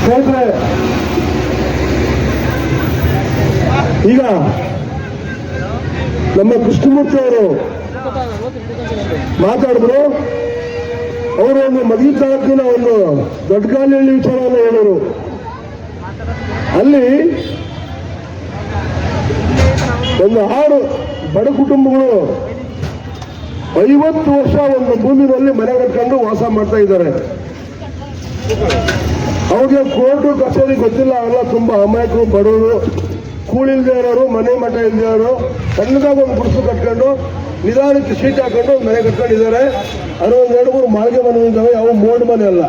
ಸ್ನೇಹಿತರೆ, ಈಗ ನಮ್ಮ ಕೃಷ್ಣಮೂರ್ತಿ ಅವರು ಮಾತಾಡಿದ್ರು. ಅವರು ಒಂದು ಮದುವೆ ತಾಲೂಕಿನ ಒಂದು ದೊಡ್ಡಗಾಲಿಯಲ್ಲಿ ವಿಚಾರವನ್ನು ಹೇಳಿದರು. ಅಲ್ಲಿ ಒಂದು ಆರು ಬಡ ಕುಟುಂಬಗಳು ಐವತ್ತು ವರ್ಷ ಒಂದು ಭೂಮಿನಲ್ಲಿ ಮನೆ ಕಟ್ಕೊಂಡು ವಾಸ ಮಾಡ್ತಾ ಇದ್ದಾರೆ. ಅವ್ರಿಗೆ ಕೋರ್ಟು ಕಚೇರಿ ಗೊತ್ತಿಲ್ಲ, ಅವೆಲ್ಲ ತುಂಬಾ ಅಮಾಯಕರು, ಬಡವರು. ಕೂಳಿಲ್ದೇ ಇರೋರು, ಮನೆ ಮಠ ಇಲ್ದೇ ಇರೋರು, ಸಣ್ಣದಾಗ ಒಂದು ಗುಡಿಸು ಕಟ್ಕೊಂಡು, ನಿಧಾನಕ್ಕೆ ಶೀಟ್ ಹಾಕೊಂಡು ಒಂದು ಮನೆ ಕಟ್ಕೊಂಡಿದ್ದಾರೆ. ಅದು ಒಂದು ಎರಡು ಮೂರು ಮಾಳಿಗೆ ಮನೆ ಇದ್ದಾವೆ ಯಾವ ಮೋಡ್ ಮನೆ ಅಲ್ಲ.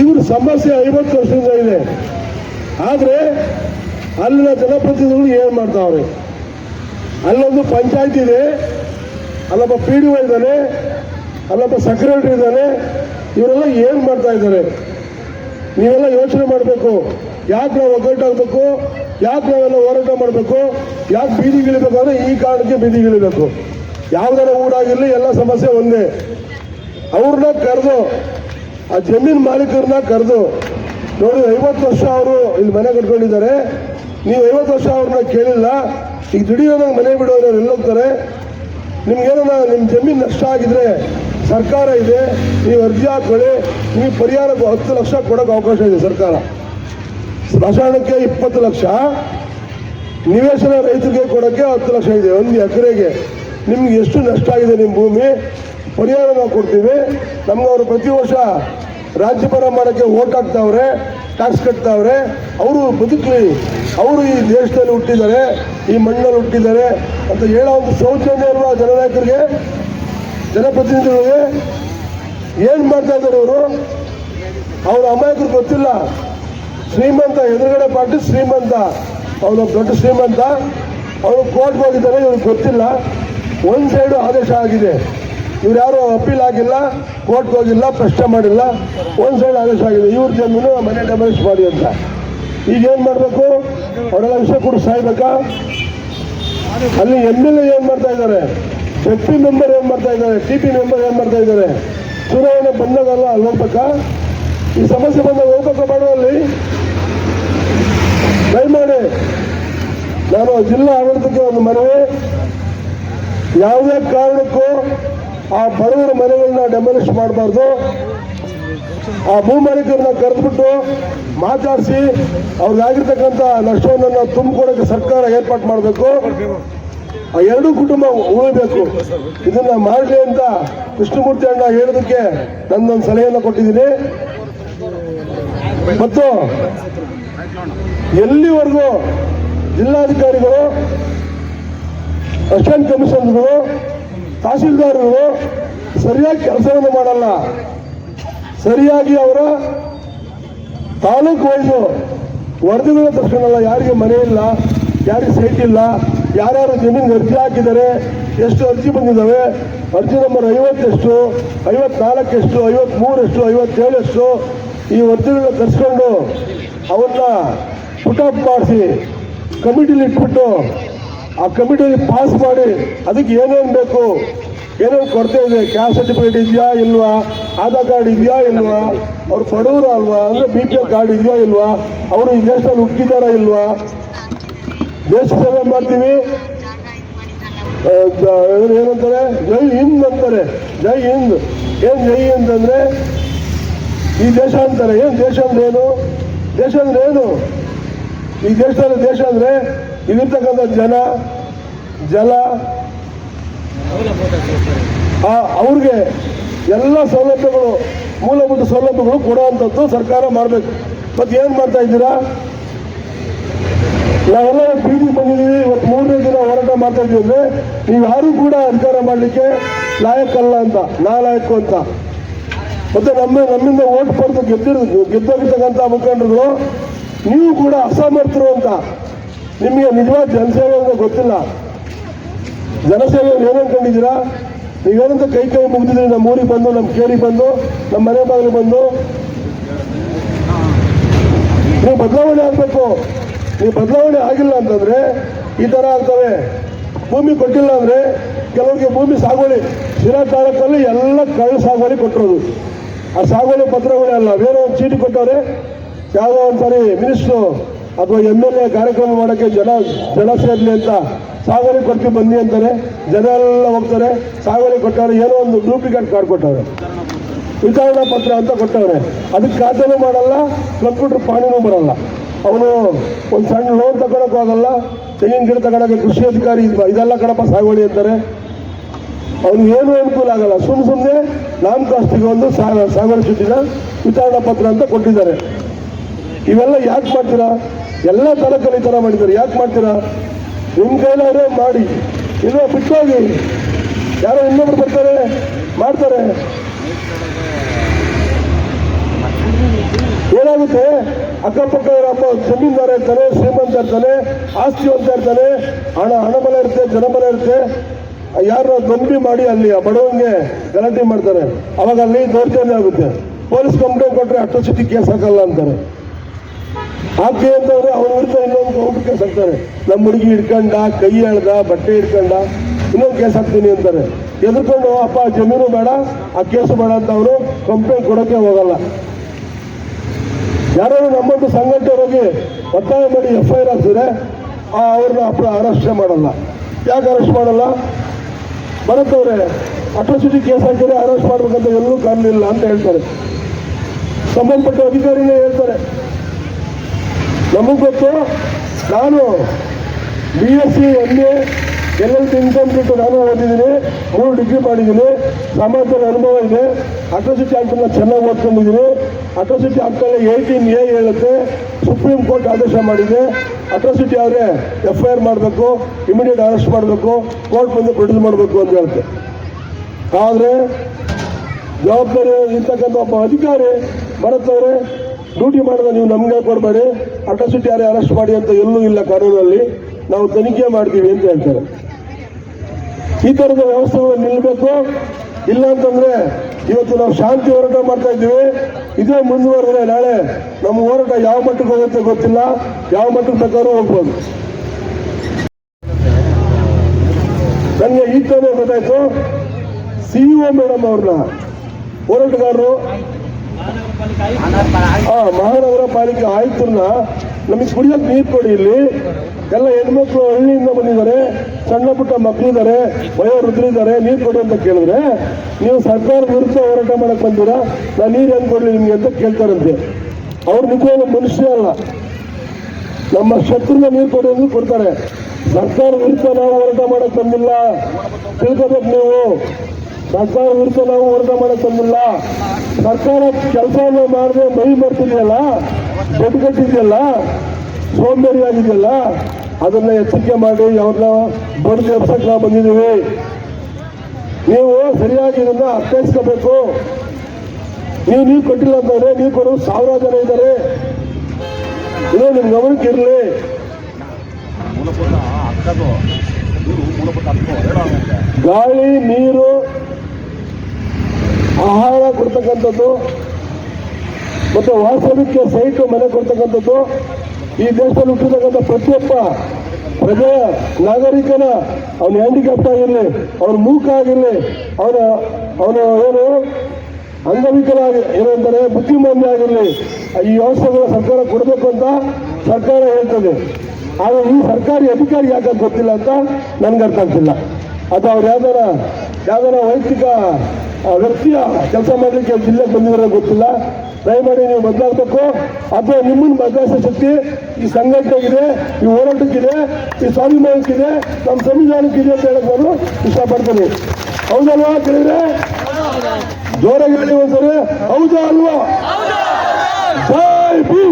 ಇವ್ರ ಸಮಸ್ಯೆ ಐವತ್ತು ವರ್ಷದಿಂದ ಇದೆ. ಆದ್ರೆ, ಅಲ್ಲಿನ ಜನಪ್ರತಿನಿಧಿಗಳು ಏನ್ ಮಾಡ್ತಾವ್ರೆ? ಅಲ್ಲೊಂದು ಪಂಚಾಯತ್ ಇದೆ, ಅಲ್ಲೊಬ್ಬ ಪಿ ಡಿ ಒ ಇದ್ದಾನೆ ಅಲ್ಲೊಬ್ಬ ಸೆಕ್ರೆಟರಿ ಇದ್ದಾನೆ, ಇವರೆಲ್ಲ ಏನು ಮಾಡ್ತಾ ಇದ್ದಾರೆ? ನೀವೆಲ್ಲ ಯೋಚನೆ ಮಾಡಬೇಕು, ಯಾಕೆ ನಾವು ಒಗ್ಗಟ್ಟಾಗಬೇಕು, ಯಾಕೆ ನಾವೆಲ್ಲ ಹೋರಾಟ ಮಾಡಬೇಕು, ಯಾಕೆ ಬೀದಿಗಿಳಿಬೇಕು ಅಂದ್ರೆ ಈ ಕಾರಣಕ್ಕೆ ಬೀದಿಗಿಳಿಬೇಕು ಯಾವ್ದಾರ ಊರಾಗಿರಲಿ ಎಲ್ಲ ಸಮಸ್ಯೆ ಒಂದೇ. ಅವ್ರನ್ನ ಕರೆದು, ಆ ಜಮೀನ್ ಮಾಲೀಕರನ್ನ ಕರೆದು ನೋಡಿ ಐವತ್ತು ವರ್ಷ ಅವರು ಇಲ್ಲಿ ಮನೆ ಕಟ್ಕೊಂಡಿದ್ದಾರೆ. ನೀವು ಐವತ್ತು ವರ್ಷ ಅವ್ರನ್ನ ಕೇಳಿಲ್ಲ, ಈಗ ದುಡಿಯೋದಾಗ ಮನೆ ಬಿಡೋರು ಎಲ್ಲೋಗ್ತಾರೆ. ನಿಮ್ಗೇನ ನಿಮ್ಮ ಜಮೀನು ನಷ್ಟ ಆಗಿದ್ರೆ ಸರ್ಕಾರ ಇದೆ ನೀವು ಅರ್ಜಿ ಹಾಕೊಳ್ಳಿ ಈ ಪರಿಹಾರ ಹತ್ತು ಲಕ್ಷ ಕೊಡೋಕೆ ಅವಕಾಶ ಇದೆ ಸರ್ಕಾರ. ಸ್ಮಶಾನಕ್ಕೆ ಇಪ್ಪತ್ತು ಲಕ್ಷ, ನಿವೇಶನ ರೈತರಿಗೆ ಕೊಡೋಕ್ಕೆ ಹತ್ತು ಲಕ್ಷ ಇದೆ, ಒಂದು ಎಕರೆಗೆ. ನಿಮ್ಗೆ ಎಷ್ಟು ನಷ್ಟ ಆಗಿದೆ ನಿಮ್ಮ ಭೂಮಿ? ಪರಿಹಾರ ನಾವು ಕೊಡ್ತೀವಿ. ನಮ್ಗೆ ಪ್ರತಿ ವರ್ಷ ರಾಜ್ಯಭಾರ ಮಾಡೋಕ್ಕೆ ಓಟ್ ಹಾಕ್ತಾವ್ರೆ, ಟ್ಯಾಕ್ಸ್ ಕಟ್ತಾವ್ರೆ. ಅವರು ಬದುಕಲಿ. ಅವರು ಈ ದೇಶದಲ್ಲಿ ಹುಟ್ಟಿದ್ದಾರೆ, ಈ ಮಣ್ಣಲ್ಲಿ ಹುಟ್ಟಿದ್ದಾರೆ. ಅಂತ ಹೇಳೋ ಒಂದು ಸೌಜನ್ಯ ಅಲ್ವಾ ಜನನಾಯಕರಿಗೆ? ಜನಪ್ರತಿನಿಧಿಗಳಿಗೆ ಏನು ಮಾಡ್ತಾ ಇದ್ದಾರೆ ಅವರು ಅವ್ರ ಅಮಾಯಕರು ಗೊತ್ತಿಲ್ಲ. ಶ್ರೀಮಂತ ಎದುರುಗಡೆ ಪಾರ್ಟಿ, ಶ್ರೀಮಂತ ಅವನು ದೊಡ್ಡ ಶ್ರೀಮಂತ ಅವನು ಕೋರ್ಟ್ ಹೋಗಿದ್ದಾರೆ ಇವ್ರಿಗೆ ಗೊತ್ತಿಲ್ಲ. ಒಂದು ಸೈಡು ಆದೇಶ ಆಗಿದೆ. ಇವ್ರು ಯಾರು ಅಪೀಲ್ ಆಗಿಲ್ಲ ಕೋರ್ಟ್ ಹೋಗಿಲ್ಲ, ಪ್ರಶ್ನೆ ಮಾಡಿಲ್ಲ. ಒಂದು ಸೈಡ್ ಆದೇಶ ಆಗಿದೆ. ಇವ್ರ ಜಮೀನು ಮನೆ ಡೆಮಲಿಷ್ ಮಾಡಿ ಅಂತ. ಈಗ ಏನು ಮಾಡಬೇಕು? ಅವರೆಲ್ಲ ವಿಷಯ ಕೂಡ ಸಾಯ್ಬೇಕಾ? ಅಲ್ಲಿ ಎಂ ಎಲ್ ಎ ಏನು ಮಾಡ್ತಾ ಇದ್ದಾರೆ? ಎಫ್ ಪಿ ಮೆಂಬರ್ ಏನು ಮಾಡ್ತಾ ಇದ್ದಾರೆ? ಟಿ ಪಿ ಮೆಂಬರ್ ಏನು ಮಾಡ್ತಾ ಇದ್ದಾರೆ? ಚುನಾವಣೆ ಬಂದಾಗಲ್ಲ ಅಲ್ಲಿ ಪಕ್ಕ ಈ ಸಮಸ್ಯೆ ಬಂದಾಗ ಹೋಗ್ಬೇಕಾ ಮಾಡುವಲ್ಲಿ ದಯಮಾಡಿ, ನಾನು ಜಿಲ್ಲಾ ಆಡಳಿತಕ್ಕೆ ಒಂದು ಮನವಿ. ಯಾವುದೇ ಕಾರಣಕ್ಕೂ ಆ ಬಡವರ ಮನೆಗಳನ್ನ ಡೆಮಾಲಿಷ್ ಮಾಡಬಾರ್ದು. ಆ ಭೂ ಮಾಲೀಕರನ್ನ ಕರೆದ್ಬಿಟ್ಟು ಮಾತಾಡಿಸಿ ಅವ್ರಿಗಾಗಿರ್ತಕ್ಕಂಥ ನಷ್ಟವನ್ನು ತುಂಬಿಕೊಡೋಕೆ ಸರ್ಕಾರ ಏರ್ಪಾಟ್ ಮಾಡಬೇಕು. ಆ ಎರಡೂ ಕುಟುಂಬ ಉಳಿಬೇಕು. ಇದನ್ನ ಮಾಡಲಿ ಅಂತ ಕೃಷ್ಣಮೂರ್ತಿ ಅಣ್ಣ ಹೇಳೋದಕ್ಕೆ ನನ್ನೊಂದು ಸಲಹೆಯನ್ನು ಕೊಟ್ಟಿದ್ದೀನಿ. ಮತ್ತು ಎಲ್ಲಿವರೆಗೂ ಜಿಲ್ಲಾಧಿಕಾರಿಗಳು ಅಸಿಸ್ಟೆಂಟ್ ಕಮಿಷನರ್ಗಳು ತಹಸೀಲ್ದಾರ್ಗಳು ಸರಿಯಾಗಿ ಕೆಲಸವನ್ನು ಮಾಡಲ್ಲ. ಸರಿಯಾಗಿ ಅವರ ತಾಲೂಕು ವೈಸು ವರದಿಗಳ ತಕ್ಷಣ ಯಾರಿಗೆ ಮನೆ ಇಲ್ಲ, ಯಾರಿಗೆ ಸೈಟ್ ಇಲ್ಲ. ಯಾರ್ಯಾರು ಜಮೀನಿಗೆ ಅರ್ಜಿ ಹಾಕಿದ್ದಾರೆ, ಎಷ್ಟು ಅರ್ಜಿ ಬಂದಿದ್ದಾವೆ, ಅರ್ಜಿ ನಂಬರ್ ಐವತ್ತೆಷ್ಟು, ಐವತ್ನಾಲ್ಕೆಷ್ಟು, ಐವತ್ಮೂರೆಷ್ಟು, ಐವತ್ತೇಳೆಷ್ಟು ಈ ಅರ್ಜಿಗಳನ್ನ ತರಿಸ್ಕೊಂಡು ಅವನ್ನ ಪುಟಪ್ ಮಾಡಿಸಿ ಕಮಿಟಿಲಿ ಇಟ್ಬಿಟ್ಟು ಆ ಕಮಿಟಿಯಲ್ಲಿ ಪಾಸ್ ಮಾಡಿ, ಅದಕ್ಕೆ ಏನೇನು ಬೇಕು, ಏನೇನು ಕೊರತೆ ಇದೆ ಕ್ಯಾಸ್ಟ್ ಸರ್ಟಿಫಿಕೇಟ್ ಇದೆಯಾ ಇಲ್ವಾ, ಆಧಾರ್ ಕಾರ್ಡ್ ಇದೆಯಾ ಇಲ್ವಾ, ಅವ್ರು ಬಡವರು ಅಲ್ವಾ, ಅಂದ್ರೆ ಬಿ ಪಿ ಎಲ್ ಕಾರ್ಡ್ ಇದೆಯಾ ಇಲ್ವಾ, ಅವರು ದೇಶದಲ್ಲಿ ಹುಟ್ಟಿದಾರಾ ಇಲ್ವಾ ದೇಶ ಸೇವೆ ಮಾಡ್ತೀವಿ ಏನಂತಾರೆ? ಜೈ ಹಿಂದ್ ಅಂತಾರೆ. ಜೈ ಹಿಂದ್. ಏನ್ ಜೈ ಅಂತಂದ್ರೆ, ಈ ದೇಶ ಅಂತಾರೆ. ಏನ್ ದೇಶ ಅಂದ್ರೆ ಏನು? ದೇಶ ಅಂದ್ರೆ ಏನು? ಈ ದೇಶದಲ್ಲಿ ದೇಶ ಅಂದ್ರೆ ಇಲ್ಲಿರ್ತಕ್ಕಂಥ ಜನ, ಜಲ. ಅವ್ರಿಗೆ ಎಲ್ಲ ಸೌಲಭ್ಯಗಳು, ಮೂಲಭೂತ ಸೌಲಭ್ಯಗಳು ಕೊಡುವಂಥದ್ದು ಸರ್ಕಾರ ಮಾಡಬೇಕು. ಮತ್ತೆ ಏನು ಮಾಡ್ತಾ ಇದ್ದೀರಾ? ನಾವೆಲ್ಲ ಬೀದಿ ಬಂದಿದ್ದೀವಿ ಇವತ್ತು ಮೂರನೇ ದಿನ ಹೋರಾಟ ಮಾಡ್ತಾ ಇದ್ದೀವಿ ನೀವು ಯಾರು ಕೂಡ ಅಧಿಕಾರ ಮಾಡಲಿಕ್ಕೆ ಲಾಯಕ್ಕಲ್ಲ ಅಂತ ನಾ ಲಾಯಕ್ಕು ಅಂತ. ಮತ್ತೆ ನಮ್ಮ, ನಮ್ಮಿಂದ ಓಟ್ ಪಡೆದು ಗೆದ್ದಿರ್, ಗೆದ್ದೋಗಿರ್ತಕ್ಕಂಥ ಮುಖಂಡರು ನೀವು ಕೂಡ ಅಸಮರ್ಥರು ಅಂತ. ನಿಮಗೆ ನಿಜವಾದ ಜನಸೇವೆ ಅಂತ ಗೊತ್ತಿಲ್ಲ. ಜನಸೇವೆ ಏನು ಅನ್ಕೊಂಡಿದ್ದೀರಾ? ನೀವೇನಂತ ಕೈ ಕೈ ಮುಗಿದಿದ್ರಿ ನಮ್ಮ ಊರಿಗೆ ಬಂದು, ನಮ್ಮ ಕೇಳಿ ಬಂದು, ನಮ್ಮ ಮನೆ ಬಾಗಿಲು ಬಂದು? ನೀವು ಬದಲಾವಣೆ ಆಗಬೇಕು. ನೀವು ಬದಲಾವಣೆ ಆಗಿಲ್ಲ ಅಂತಂದ್ರೆ ಈ ಥರ ಆಗ್ತವೆ. ಭೂಮಿ ಕೊಟ್ಟಿಲ್ಲ ಅಂದ್ರೆ ಕೆಲವರಿಗೆ ಭೂಮಿ ಸಾಗುವಳಿ, ಶಿರಾ ತಾಲೂಕಲ್ಲಿ ಎಲ್ಲ ಕಳ್ಳ ಸಾಗುವಳಿ ಕೊಟ್ಟಿರೋದು. ಆ ಸಾಗುವಳಿ ಪತ್ರಗಳೇ ಅಲ್ಲ, ಬೇರೆ ಒಂದು ಚೀಟಿ ಕೊಟ್ಟವ್ರೆ, ಯಾವುದೋ ಒಂದ್ಸರಿ ಮಿನಿಸ್ಟ್ರು ಅಥವಾ ಎಂ ಎಲ್ ಎ ಕಾರ್ಯಕ್ರಮ ಮಾಡೋಕ್ಕೆ ಜನ ಜನ ಸೇರಲಿ ಅಂತ ಸಾಗುವಳಿ ಕೊಡ್ತೀವಿ ಬನ್ನಿ ಅಂತಾರೆ. ಜನ ಎಲ್ಲ ಹೋಗ್ತಾರೆ, ಸಾಗುವಳಿ ಕೊಟ್ಟವ್ರೆ, ಏನೋ ಒಂದು ಡೂಪ್ಲಿಕೇಟ್ ಕಾರ್ಡ್ ಕೊಟ್ಟವ್ರೆ. ವಿಚಾರಣಾ ಪತ್ರ ಅಂತ ಕೊಟ್ಟವ್ರೆ. ಅದಕ್ಕೆ ಖಾತೆನೂ ಮಾಡಲ್ಲ, ಕಂಪ್ಯೂಟರ್ ಪಾಣಿನೂ ಬರಲ್ಲ. ಅವನು ಒಂದು ಸಣ್ಣ ಲೋನ್ ತಗೊಳಕ್ ಆಗಲ್ಲ, ತೆಂಗಿನ ಗಿಡ ತಗೊಳಕ್ಕೆ ಕೃಷಿ ಅಧಿಕಾರಿ ಇದು- ಇದೆಲ್ಲ ಕಡಪ ಸಾಗುವಳಿ ಅಂತಾರೆ. ಅವ್ನಿಗೆ ಏನು ಅನುಕೂಲ ಆಗಲ್ಲ. ಸುಮ್ಮನೆ ಸುಮ್ಮನೆ ನಾನ್ ಕಾಸ್ಟಿಗೆ ಒಂದು ಸಾಗುವಳಿ ವಿತರಣಾ ವಿಚಾರಣಾ ಪತ್ರ ಅಂತ ಕೊಟ್ಟಿದ್ದಾರೆ. ಇವೆಲ್ಲ ಯಾಕೆ ಮಾಡ್ತೀರಾ? ಎಲ್ಲ ತಲಕಲ್ಲಿ ಈ ಥರ ಮಾಡಿದ್ದಾರೆ. ಯಾಕೆ ಮಾಡ್ತೀರಾ? ನಿಮ್ಮ ಕೈಲಾದ್ರೆ ಮಾಡಿ. ಇಲ್ಲ ಬಿಟ್ಟೋಗಿ. ಯಾರೋ ಇನ್ನೊಬ್ರು ಬರ್ತಾರೆ, ಮಾಡ್ತಾರೆ. ಏನಾಗುತ್ತೆ? ಅಕ್ಕಪಕ್ಕ ಇರಪ್ಪ ಜಮೀನ್ದಾರ ಇರ್ತಾನೆ ಶ್ರೀಮಂತ ಇರ್ತಾನೆ ಆಸ್ತಿವಂತ ಇರ್ತಾನೆ. ಹಣ ಹಣಬಲ ಇರುತ್ತೆ ಜನಬಲ ಇರುತ್ತೆ. ಯಾರು ದಂಬಿ ಮಾಡಿ ಅಲ್ಲಿ ಬಡವನಿಗೆ ಗಲಾಟೆ ಮಾಡ್ತಾರೆ. ಅವಾಗ ಅಲ್ಲಿ ದೌರ್ಜನ್ಯ ಆಗುತ್ತೆ. ಪೊಲೀಸ್ ಕಂಪ್ಲೇಂಟ್ ಕೊಟ್ಟರೆ ಅಟ್ರೋಸಿಟಿ ಕೇಸ್ ಹಾಕಲ್ಲ ಅಂತಾರೆ. ಹಾಕಿ ಅಂತಂದ್ರೆ ಅವ್ರ ವಿರುದ್ಧ ಇನ್ನೊಂದು ಕೌಂಟರ್ ಕೇಸ್ ಹಾಕ್ತಾರೆ. ನಮ್ಮ ಹುಡುಗಿ ಹಿಡ್ಕೊಂಡ, ಕೈ ಎಳ್ದ, ಬಟ್ಟೆ ಹಿಡ್ಕಂಡ, ಇನ್ನೊಂದು ಕೇಸ್ ಹಾಕ್ತೀನಿ ಅಂತಾರೆ. ಎದ್ಕೊಂಡು ಅಪ್ಪ, ಜಮೀನು ಬೇಡ, ಆ ಕೇಸು ಬೇಡ ಅಂತ ಅವರು ಕಂಪ್ಲೇಂಟ್ ಕೊಡೋಕೆ ಹೋಗಲ್ಲ. ಯಾರು ನಮ್ಮೊಂದು ಸಂಘಟನೆಯವರಿಗೆ ಒತ್ತಾಯ ಮಾಡಿ ಎಫ್ ಐ ಆರ್ ಹಾಕ್ಸಿದ್ರೆ, ಆ ಅವ್ರನ್ನ ಅಪ್ಪ ಅರೆಸ್ಟ್ ಮಾಡಲ್ಲ. ಯಾಕೆ ಅರೆಸ್ಟ್ ಮಾಡಲ್ಲ? ಬರುತ್ತವ್ರೆ ಅಟ್ರಾಸಿಟಿ ಕೇಸ್ ಹಾಕಿದ್ರೆ ಅರೆಸ್ಟ್ ಮಾಡ್ಬೇಕಂತ ಎಲ್ಲೂ ಕಾರಣವಿಲ್ಲ ಅಂತ ಹೇಳ್ತಾರೆ. ಸಂಬಂಧಪಟ್ಟ ಅಧಿಕಾರಿನೇ ಹೇಳ್ತಾರೆ. ನಮಗೆ ಗೊತ್ತು, ನಾನು B S C M A L L C incomplete ನಾನು ಓದಿದ್ದೀನಿ, ಮೂರು ಡಿಗ್ರಿ ಮಾಡಿದ್ದೀನಿ ಸಮಾಜದ ಅನುಭವ ಇದೆ ಅಟ್ರಾಸಿಟಿ ಆ್ಯಕ್ಟನ್ನು ಚೆನ್ನಾಗಿ ಓದ್ಕೊಂಡಿದ್ದೀನಿ ಅಟ್ರಾಸಿಟಿ ಆ್ಯಕ್ಟಲ್ಲಿ ಏಯ್ಟೀನ್ ಎ ಹೇಳುತ್ತೆ, ಸುಪ್ರೀಂ ಕೋರ್ಟ್ ಆದೇಶ ಮಾಡಿದೆ. ಅಟ್ರಾಸಿಟಿ ಆದರೆ ಎಫ್ ಐ ಆರ್ ಮಾಡಬೇಕು, ಇಮಿಡಿಯೇಟ್ ಅರೆಸ್ಟ್ ಮಾಡಬೇಕು, ಕೋರ್ಟ್ ಬಂದು ಪ್ರೊಡ್ಯೂಸ್ ಮಾಡಬೇಕು ಅಂತ ಹೇಳುತ್ತೆ ಆದರೆ, ಜವಾಬ್ದಾರಿ ಇರ್ತಕ್ಕಂಥ ಒಬ್ಬ ಅಧಿಕಾರಿ ಬರುತ್ತವ್ರೆ ಡ್ಯೂಟಿ ಮಾಡಿದ ನೀವು ನಮಗೆ ಕೊಡಬೇಡಿ? ಅಟ್ರಾಸಿಟಿ ಯಾರೇ ಅರೆಸ್ಟ್ ಮಾಡಿ ಅಂತ ಎಲ್ಲೂ ಇಲ್ಲ ಕಾನೂನಲ್ಲಿ ನಾವು ತನಿಖೆ ಮಾಡ್ತೀವಿ ಅಂತ ಹೇಳ್ತಾರೆ. ಈ ಥರದ ವ್ಯವಸ್ಥೆಗಳು ನಿಲ್ಲಬೇಕು ಇಲ್ಲ ಅಂತಂದ್ರೆ ಇವತ್ತು ನಾವು ಶಾಂತಿ ಹೋರಾಟ ಮಾಡ್ತಾ ಇದ್ದೀವಿ. ಇದೇ ಮುಂದುವರೆದ್ರೆ ನಾಳೆ ನಮ್ಮ ಹೋರಾಟ ಯಾವ ಮಟ್ಟಕ್ಕೆ ಹೋಗುತ್ತೆ ಗೊತ್ತಿಲ್ಲ. ಯಾವ ಮಟ್ಟಕ್ಕೆ ಬೇಕಾದ್ರೂ ಹೋಗ್ಬೋದು. ನನಗೆ ಈ ತಾನೇ ಗೊತ್ತಾಯ್ತು. ಒ ಮೇಡಮ್ ಅವ್ರನ್ನ, ಹೋರಾಟಗಾರರು. ಮಹಾನಗರ ಪಾಲಿಕೆ ಆಯುಕ್ತರನ್ನ ನಮಗೆ ಕುಡಿಯೋಕೆ ನೀರು ಕೊಡಿ ಇಲ್ಲಿ. ಎಲ್ಲ ಹೆಣ್ಮಕ್ಳು ಹಳ್ಳಿಯಿಂದ ಬಂದಿದ್ದಾರೆ, ಸಣ್ಣ ಪುಟ್ಟ ಮಕ್ಕಳಿದ್ದಾರೆ ವಯೋವೃದ್ಧರಿದ್ದಾರೆ ನೀರು ಕೊಡಿ ಅಂತ ಕೇಳಿದ್ರೆ, ನೀವು ಸರ್ಕಾರ ವಿರುದ್ಧ ಹೋರಾಟ ಮಾಡಕ್ಕೆ ಬಂದಿರಾ? ನಾನು ನೀರು ಏನು ಕೊಡಲಿ ನಿಮಗೆ ಅಂತ ಕೇಳ್ತಾರಂತೆ. ಅವ್ರು ನಿಜವಾದ ಮನುಷ್ಯ ಅಲ್ಲ. ನಮ್ಮ ಶತ್ರುನ ನೀರು ಕೊಡಿ ಅಂದ್ರೆ ಕೊಡ್ತಾರೆ. ಸರ್ಕಾರ ವಿರುದ್ಧ ನಾವು ಹೋರಾಟ ಮಾಡಕ್ಕೆ ಬಂದಿಲ್ಲ. ತಿಳ್ಕೋಬೇಕು ನೀವು. ಸರ್ಕಾರ ವಿರುದ್ಧ ನಾವು ಹೋರಾಟ ಮಾಡಕ್ ಬಂದಿಲ್ಲ. ಸರ್ಕಾರ ಕೆಲಸವನ್ನು ಮಾಡದೆ ಮೈ ಬರ್ತಿದೆಯಲ್ಲ ದೊಡ್ಡ ಕಟ್ಟಿದೆಯಲ್ಲ ಸೋಂಬೇರಿ ಆಗಿದೆಯಲ್ಲ, ಅದನ್ನ ಎಚ್ಚರಿಕೆ ಮಾಡಿ ಅವ್ರನ್ನ ಬಡ್ದು ಎಬ್ಸಕ್ ನಾವು ಬಂದಿದ್ದೀವಿ. ನೀವು ಸರಿಯಾಗಿ ಇದನ್ನ ಅರ್ಥೈಸ್ಕೋಬೇಕು. ನೀವು ನೀವು ಕೊಟ್ಟಿಲ್ಲ ಅಂತಂದ್ರೆ ನೀವು ಕೊಡೋ ಸಾವಿರ ಜನ ಇದ್ದಾರೆ. ಇದು ನಿಮ್ ಗಮನಕ್ಕೆ ಇರಲಿ. ಗಾಳಿ, ನೀರು ಆಹಾರ ಕೊಡ್ತಕ್ಕಂಥದ್ದು ಮತ್ತು ವಾಸವಿಕೆ ಸೈಟ್ ಮನೆ ಕೊಡ್ತಕ್ಕಂಥದ್ದು ಈ ದೇಶದಲ್ಲಿ ಹುಟ್ಟಿರ್ತಕ್ಕಂಥ ಪ್ರತಿಯೊಬ್ಬ ಪ್ರಜೆ ನಾಗರಿಕನ ಅವನ ಹ್ಯಾಂಡಿಕ್ಯಾಪ್ಟ್ ಆಗಿರಲಿ, ಅವನ ಮೂಕ ಆಗಿರಲಿ, ಅವನ ಅವನ ಏನು ಅಂಗವಿಕಲ ಏನಂತಾರೆ ಬುದ್ಧಿಮಾನ್ಯ ಆಗಿರಲಿ, ಈ ವ್ಯವಸ್ಥೆಗಳ ಸರ್ಕಾರ ಕೊಡಬೇಕು ಅಂತ ಸರ್ಕಾರ ಹೇಳ್ತದೆ. ಆದರೆ ಈ ಸರ್ಕಾರಿ ಅಧಿಕಾರಿ ಯಾಕೆ ಗೊತ್ತಿಲ್ಲ ಅಂತ ನನ್ಗೆ ಅರ್ಥ ಆಗ್ತಿಲ್ಲ. ಅದು ಅವ್ರು ಯಾವ್ದಾರ ಯಾವ್ದಾರ ವೈಯಕ್ತಿಕ ಆ, ವ್ಯಕ್ತಿಯ ಕೆಲಸ ಮಾಡಲಿಕ್ಕೆ ಜಿಲ್ಲೆ ಬಂದಿರೋ ಗೊತ್ತಿಲ್ಲ. ದಯಮಾಡಿ ನೀವು ಬದಲಾಗಬೇಕು. ಅಥವಾ ನಿಮ್ಮನ್ನು ಬದಲಾಯಿಸೋ ಶಕ್ತಿ ಈ ಸಂಘಟನೆಗಿದೆ ಈ ಹೋರಾಟಕ್ಕಿದೆ ಈ ಸ್ವಾಭಿಮಾನಕ್ಕಿದೆ ನಮ್ಮ ಸಂವಿಧಾನಕ್ಕಿದೆ ಅಂತ ಹೇಳಕ್ ನಾನು ಇಷ್ಟಪಡ್ತೀನಿ. ಹೌದಲ್ವಾ ಕೇಳಿದ್ರೆ ಜೋರಾಗಿ ಹೇಳಿ ಒಂದ್ಸರಿ. ಹೌದಾ ಅಲ್ವಾ? ಜೈ ಭೀಮ್!